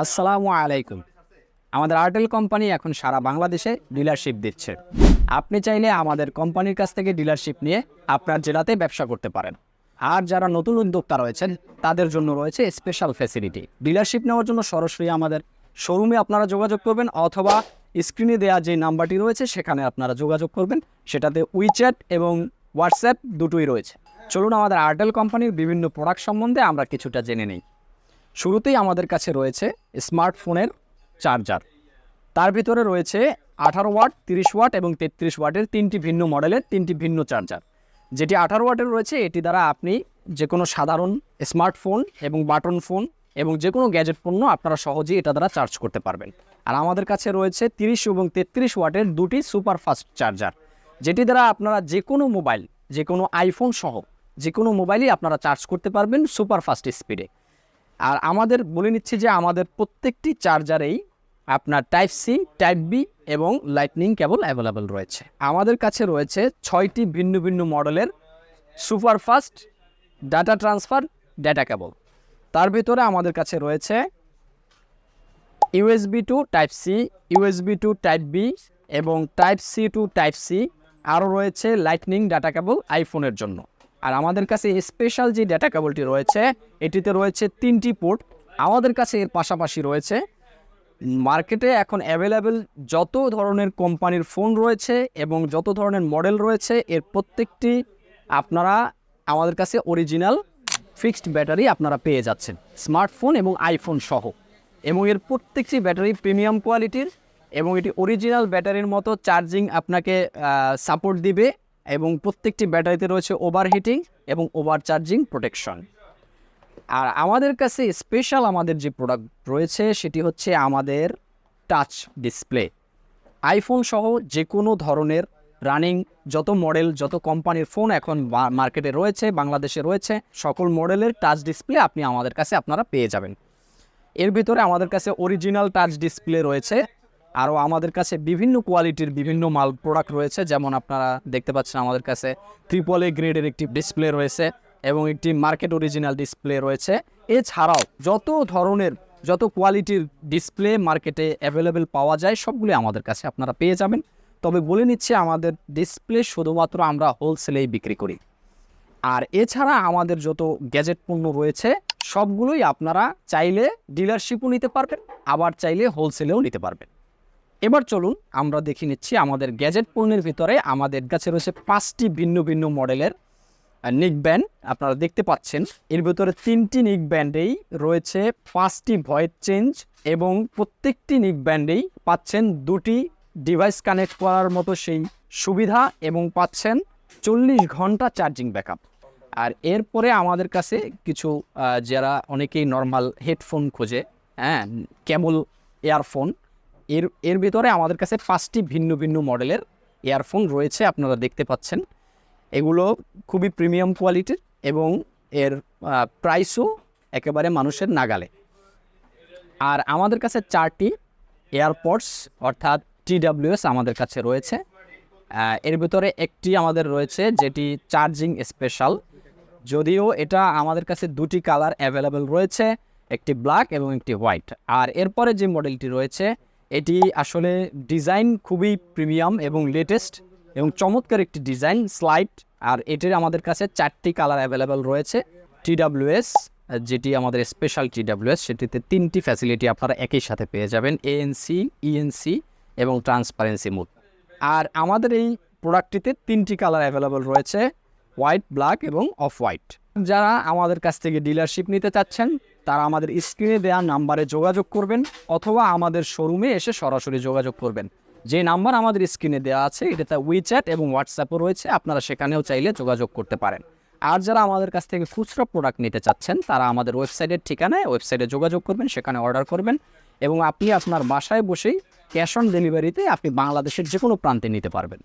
আসসালামু আলাইকুম। আমাদের আর্টেল কোম্পানি এখন সারা বাংলাদেশে ডিলারশিপ দিচ্ছে। আপনি চাইলে আমাদের কোম্পানির কাছ থেকে ডিলারশিপ নিয়ে আপনার জেলাতে ব্যবসা করতে পারেন। আর যারা নতুন উদ্যোক্তা রয়েছেন, তাদের জন্য রয়েছে স্পেশাল ফ্যাসিলিটি ডিলারশিপ নেওয়ার জন্য সরাসরি আমাদের শোরুমে আপনারা যোগাযোগ করবেন, অথবা স্ক্রিনে দেওয়া যে নাম্বারটি রয়েছে, সেখানে আপনারা যোগাযোগ করবেন। সেটাতে উইচ্যাট এবং হোয়াটসঅ্যাপ দুটোই রয়েছে। চলুন আমাদের আর্টেল কোম্পানির বিভিন্ন প্রোডাক্ট সম্বন্ধে আমরা কিছুটা জেনে নিই। শুরুতেই আমাদের কাছে রয়েছে স্মার্টফোনের চার্জার। তার ভিতরে রয়েছে আঠারো ওয়াট, তিরিশ ওয়াট এবং তেত্রিশ ওয়াটের তিনটি ভিন্ন মডেলের তিনটি ভিন্ন চার্জার। যেটি আঠারো ওয়াটের রয়েছে, এটি দ্বারা আপনি যে কোনো সাধারণ স্মার্টফোন এবং বাটন ফোন এবং যে কোনো গ্যাজেট পণ্য আপনারা সহজেই এটা দ্বারা চার্জ করতে পারবেন। আর আমাদের কাছে রয়েছে তিরিশ এবং তেত্রিশ ওয়াটের দুটি সুপার ফাস্ট চার্জার, যেটি দ্বারা আপনারা যে কোনো মোবাইল যে কোনো আইফোন সহ যে কোনো মোবাইলই আপনারা চার্জ করতে পারবেন সুপার ফাস্ট স্পিডে। আর আমাদের বলে নিচ্ছি যে আমাদের প্রত্যেকটি চার্জারেই আপনার টাইপ সি টাইপ বি এবং লাইটনিং কেবল অ্যাভেলেবল রয়েছে। আমাদের কাছে রয়েছে ছয়টি ভিন্ন ভিন্ন মডেলের superfast data transfer data cable তার ভিতরে আমাদের কাছে রয়েছে USB to type C USB to type B এবং type C to type C আরও রয়েছে লাইটনিং ডাটা কেবল আইফোনের জন্য। আর আমাদের কাছে স্পেশাল যে ডাটা কেবলটি রয়েছে, এটিতে রয়েছে তিনটি পোর্ট আমাদের কাছে এর পাশাপাশি রয়েছে। মার্কেটে এখন অ্যাভেলেবেল যত ধরনের কোম্পানির ফোন রয়েছে এবং যত ধরনের মডেল রয়েছে, এর প্রত্যেকটি আপনারা আমাদের কাছে অরিজিনাল ফিক্সড ব্যাটারি আপনারা পেয়ে যাচ্ছেন। স্মার্টফোন এবং আইফোন সহ। এবং এর প্রত্যেকটি ব্যাটারি প্রিমিয়াম কোয়ালিটির এবং এটি অরিজিনাল ব্যাটারির মতো চার্জিং আপনাকে সাপোর্ট দিবে। এবং প্রত্যেকটি ব্যাটারিতে রয়েছে ওভারহিটিং এবং ওভার চার্জিং প্রোটেকশন আর আমাদের কাছে স্পেশাল আমাদের যে প্রোডাক্ট রয়েছে, সেটি হচ্ছে আমাদের টাচ ডিসপ্লে আইফোন সহ যে কোনো ধরনের রানিং যত মডেল যত কোম্পানির ফোন এখন মার্কেটে রয়েছে, বাংলাদেশে রয়েছে, সকল মডেলের টাচ ডিসপ্লে আপনি আমাদের কাছে আপনারা পেয়ে যাবেন। এর ভিতরে আমাদের কাছে অরিজিনাল টাচ ডিসপ্লে রয়েছে। আরও আমাদের কাছে বিভিন্ন কোয়ালিটির বিভিন্ন মাল প্রোডাক্ট রয়েছে। যেমন আপনারা দেখতে পাচ্ছেন আমাদের কাছে ত্রিপল এ গ্রেডের একটি ডিসপ্লে রয়েছে এবং একটি মার্কেট অরিজিনাল ডিসপ্লে রয়েছে। এছাড়াও যত ধরনের, যত কোয়ালিটির ডিসপ্লে মার্কেটে অ্যাভেলেবেল পাওয়া যায় সবগুলি আমাদের কাছে আপনারা পেয়ে যাবেন। তবে বলে নিচ্ছি, আমাদের ডিসপ্লে শুধুমাত্র আমরা হোলসেলেই বিক্রি করি। আর এছাড়া আমাদের যত গ্যাজেট পণ্য রয়েছে, সবগুলোই আপনারা চাইলে ডিলারশিপও নিতে পারবেন, আবার চাইলে হোলসেলেও নিতে পারবেন। এবার চলুন আমরা দেখে নিচ্ছি আমাদের গ্যাজেট পণ্যের ভিতরে আমাদের কাছে রয়েছে পাঁচটি ভিন্ন ভিন্ন মডেলের নিক ব্যান্ড আপনারা দেখতে পাচ্ছেন, এর ভিতরে তিনটি নিক ব্যান্ডেই রয়েছে পাঁচটি ভয়েস চেঞ্জ এবং প্রত্যেকটি নিক ব্যান্ডেই পাচ্ছেন দুটি ডিভাইস কানেক্ট করার মতো সেই সুবিধা এবং পাচ্ছেন চল্লিশ ঘণ্টা চার্জিং ব্যাকআপ আর এরপরে আমাদের কাছে কিছু যারা অনেকেই নর্মাল হেডফোন খোঁজে হ্যাঁ কেবল ইয়ারফোন এর এর ভিতরে আমাদের কাছে পাঁচটি ভিন্ন ভিন্ন মডেলের ইয়ারফোন রয়েছে, আপনারা দেখতে পাচ্ছেন। এগুলো খুবই প্রিমিয়াম কোয়ালিটির এবং এর প্রাইসও একেবারে মানুষের নাগালে। আর আমাদের কাছে চারটি এয়ারপডস, অর্থাৎ টিডাব্লিউএস আমাদের কাছে রয়েছে। এর ভিতরে একটি আমাদের রয়েছে যেটি চার্জিং স্পেশাল। যদিও এটা আমাদের কাছে দুটি কালার অ্যাভেলেবেল রয়েছে, একটি ব্ল্যাক এবং একটি হোয়াইট। আর এরপরে যে মডেলটি রয়েছে এটি আসলে ডিজাইন খুবই প্রিমিয়াম এবং লেটেস্ট এবং চমৎকার একটি ডিজাইন স্লাইড আর এটির আমাদের কাছে চারটি কালার অ্যাভেলেবেল রয়েছে টিডাব্লিউএস যেটি আমাদের স্পেশাল টিডাব্লিউএস সেটিতে তিনটি ফ্যাসিলিটি আপনারা একই সাথে পেয়ে যাবেন এএনসি ইএনসি এবং ট্রান্সপারেন্সি মোড আর আমাদের এই প্রোডাক্টটিতে তিনটি কালার অ্যাভেলেবল রয়েছে হোয়াইট ব্ল্যাক এবং অফ হোয়াইট যারা আমাদের কাছ থেকে ডিলারশিপ নিতে চাচ্ছেন তারা আমাদের স্ক্রিনে দেওয়া নাম্বারে যোগাযোগ করবেন অথবা আমাদের শোরুমে এসে সরাসরি যোগাযোগ করবেন। যে নাম্বার আমাদের স্ক্রিনে দেওয়া আছে এটাতে উইচ্যাট এবং হোয়াটসঅ্যাপও রয়েছে, আপনারা সেখানেও চাইলে যোগাযোগ করতে পারেন। আর যারা আমাদের কাছ থেকে খুচরো প্রোডাক্ট নিতে চাচ্ছেন, তারা আমাদের ওয়েবসাইটের ঠিকানায় ওয়েবসাইটে যোগাযোগ করবেন, সেখানে অর্ডার করবেন এবং আপনি আপনার বাসায় বসেই ক্যাশ অন ডেলিভারিতে আপনি বাংলাদেশের যে কোনো প্রান্তে নিতে পারবেন।